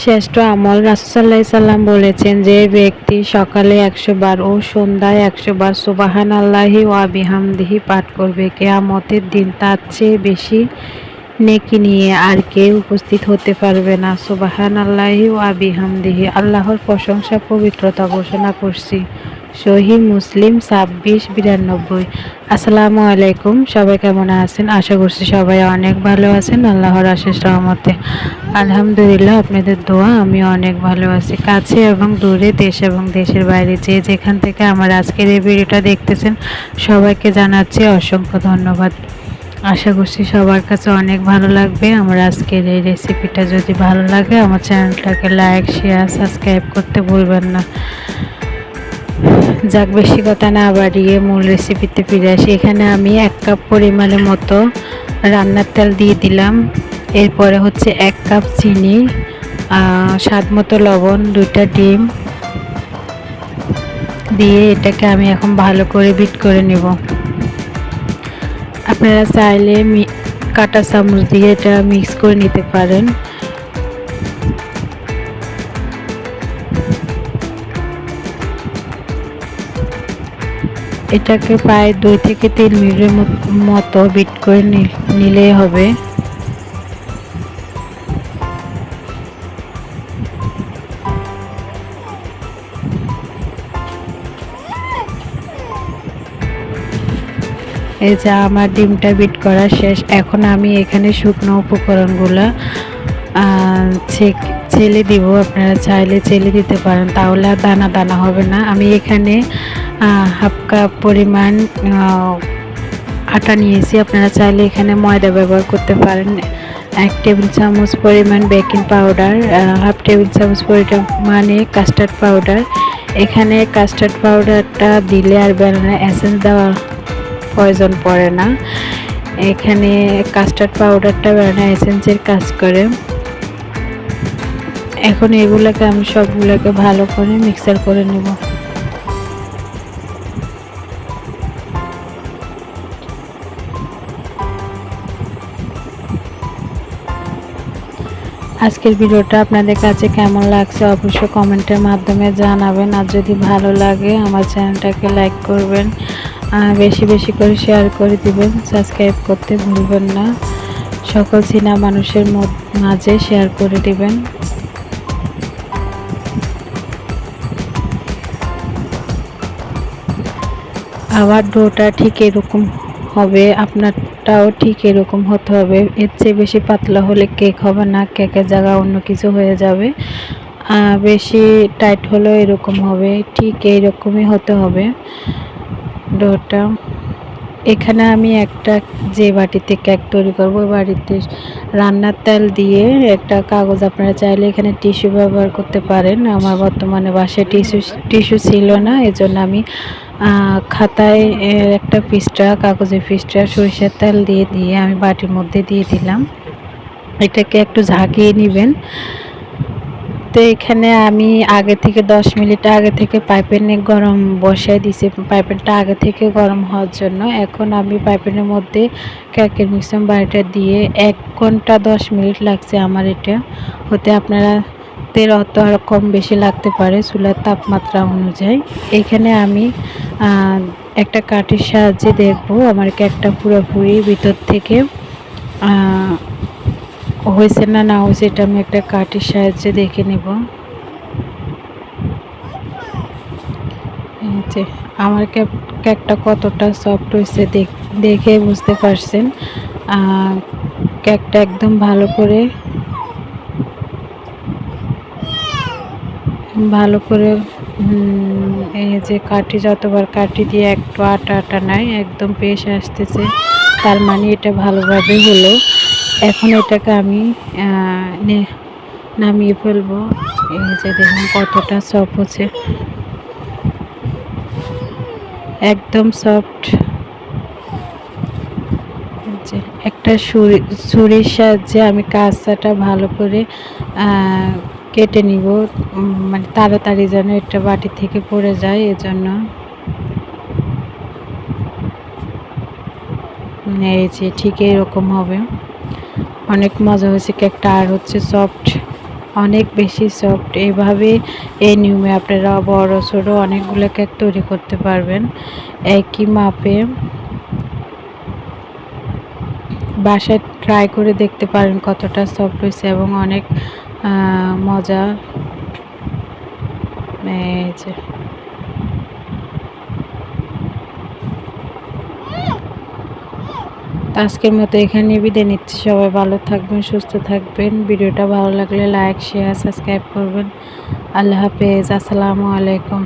শ্রেষ্ঠ আমল রাসুসাল্লাহ সাল্লাম বলেছেন যে ব্যক্তি সকালে একশো বার ও সন্ধ্যায় একশো বার সুবাহান আল্লাহি ও আবিহামদিহি পাঠ করবে, কেয়ামতের দিন তার চেয়ে বেশি নেকি নিয়ে আর কেউ উপস্থিত হতে পারবে না। সুবাহান আল্লাহি ও আবিহামদিহি আল্লাহর প্রশংসা, পবিত্রতা ঘোষণা করছি। শহীদ মুসলিম ছাব্বিশ বিরানব্বই। আসসালামু আলাইকুম, সবাই কেমন আছেন? আশা করছি সবাই অনেক ভালো আছেন, আল্লাহর আশেষ রহমতে। আলহামদুলিল্লাহ, আপনাদের দোয়া আমি অনেক ভালো আছি। কাছে এবং দূরে দেশ এবং দেশের বাইরে যে যেখান থেকে আমার আজকের এই ভিডিওটা দেখতেছেন, সবাইকে জানাচ্ছি অসংখ্য ধন্যবাদ। আশা করছি সবার কাছে অনেক ভালো লাগবে। আমার আজকের এই রেসিপিটা যদি ভালো লাগে, আমার চ্যানেলটাকে লাইক শেয়ার সাবস্ক্রাইব করতে ভুলবেন না। যাক, বেশি কথা না বাড়িয়ে মূল রেসিপিতে ফিরে আসি। এখানে আমি এক কাপ পরিমাণে মতো রান্নার তেল দিয়ে দিলাম। এরপরে হচ্ছে এক কাপ চিনি স্বাদ মতো লবণ, দুইটা ডিম দিয়ে এটাকে আমি এখন ভালো করে বিট করে নেব। আপনারা চাইলে কাটা চামচ দিয়ে এটা মিক্স করে নিতে পারেন। এটাকে প্রায় দুই থেকে তিন মিনিটের মতো বিট করে নিলেই হবে। এই যে আমার ডিমটা বিট করা শেষ। এখন আমি এখানে শুকনো উপকরণগুলো ছেলে দিব। আপনারা চাইলে ছেলে দিতে পারেন, তাহলে দানা দানা হবে না। আমি এখানে হাফ কাপ পরিমাণ আটা নিয়েছি। আপনারা চাইলে এখানে ময়দা ব্যবহার করতে পারেন। এক টেবিল চামচ পরিমাণ বেকিং পাউডার হাফ টেবিল চামচ পরিমাণে কাস্টার্ড পাউডার। এখানে কাস্টার্ড পাউডারটা দিলে আর বেলানা এসেন্স দেওয়া প্রয়োজন পড়ে না। এখানে কাস্টার্ড পাউডারটা বেলানা এসেন্সের কাজ করে। এখন এগুলোকে আমি সবগুলোকে ভালো করে মিক্সার করে নেব। আজকের ভিডিওটা আপনাদের কাছে কেমন লাগছে অবশ্যই কমেন্টের মাধ্যমে জানাবেন। আর যদি ভালো লাগে, আমার চ্যানেলটাকে লাইক করবেন। বেশি বেশি করে শেয়ার করে দিবেন। সাবস্ক্রাইব করতে ভুলবেন না। সকল চীনা মানুষের মাঝে শেয়ার করে দিবেন। আবার ডোটা ঠিক এরকম হবে। আপনারটাও ঠিক এরকম হতে হবে। এর চেয়ে বেশি পাতলা হলে কেক হবে না, কেকের জায়গা অন্য কিছু হয়ে যাবে। বেশি টাইট হলেও এরকম হবে, ঠিক এইরকমই হতে হবে। ডোটা, এখানে আমি একটা যে বাটিতে কেক তৈরি করব বাড়িতে রান্নার তেল দিয়ে একটা কাগজ আপনারা চাইলে এখানে টিস্যু ব্যবহার করতে পারেন। আমার বর্তমানে বাসায় টিস্যু টিস্যু ছিল না, এজন্য আমি খাতায় একটা পিসটা কাগজের পিসটা সরিষার তেল দিয়ে দিয়ে আমি বাটির মধ্যে দিয়ে দিলাম। এটাকে একটু ঝাঁকিয়ে নেবেন। তো এখানে আমি আগে থেকে দশ মিনিট আগে থেকে পাইপেনে গরম বসাই দিছি। পাইপেনটা আগে থেকে গরম হওয়ার জন্য। এখন আমি পাইপেনের মধ্যে কেকের মিশ্রণ বাড়িটা দিয়ে এক ঘণ্টা দশ মিনিট লাগছে আমার এটা। হতে আপনারা তেল অত আর কম বেশি লাগতে পারে চুলার তাপমাত্রা অনুযায়ী। এখানে আমি একটা কাঠির সাহায্যে দেখব, আমার কেকটা পুরোপুরি ভিতর থেকে হয়েছে না না হয়েছে এটা আমি একটা কাঠির সাহায্যে দেখে নেব। আমার কেকটা কতটা সফট হয়েছে দেখে বুঝতে পারছেন। কেকটা একদম ভালো করে ভালো করে এই যে কাঠি যতবার কাঠি দিয়ে একটু আটা আটা নাই, একদম পেশ আসতেছে। তার মানে এটা ভালোভাবে হলো। এখন এটাকে আমি নামিয়ে ফেলব। এই যে দেখুন কতটা সফট হচ্ছে। একদম সফট একটা ছুরির সাহায্যে আমি কাঁচাটা ভালো করে কেটে নিব মানে তাড়াতাড়ি যেন একটা বাটি থেকে পড়ে যায়, এজন্য। এই ঠিক এরকম হবে। অনেক মজা হয়েছে কেকটা, আর হচ্ছে সফট অনেক বেশি সফট এইভাবে এই নিয়মে আপনারা বড়, ছোটো অনেকগুলো কেক তৈরি করতে পারবেন। একই মাপে। বাসায় ট্রাই করে দেখতে পারেন কতটা সফট হয়েছে এবং অনেক মজা। আজকের মতো এখানে বিদায় নিচ্ছি। সবাই ভালো থাকবেন, সুস্থ থাকবেন। ভিডিওটা ভালো লাগলে লাইক শেয়ার সাবস্ক্রাইব করবেন। আল্লাহ হাফেজ। আসসালামু আলাইকুম।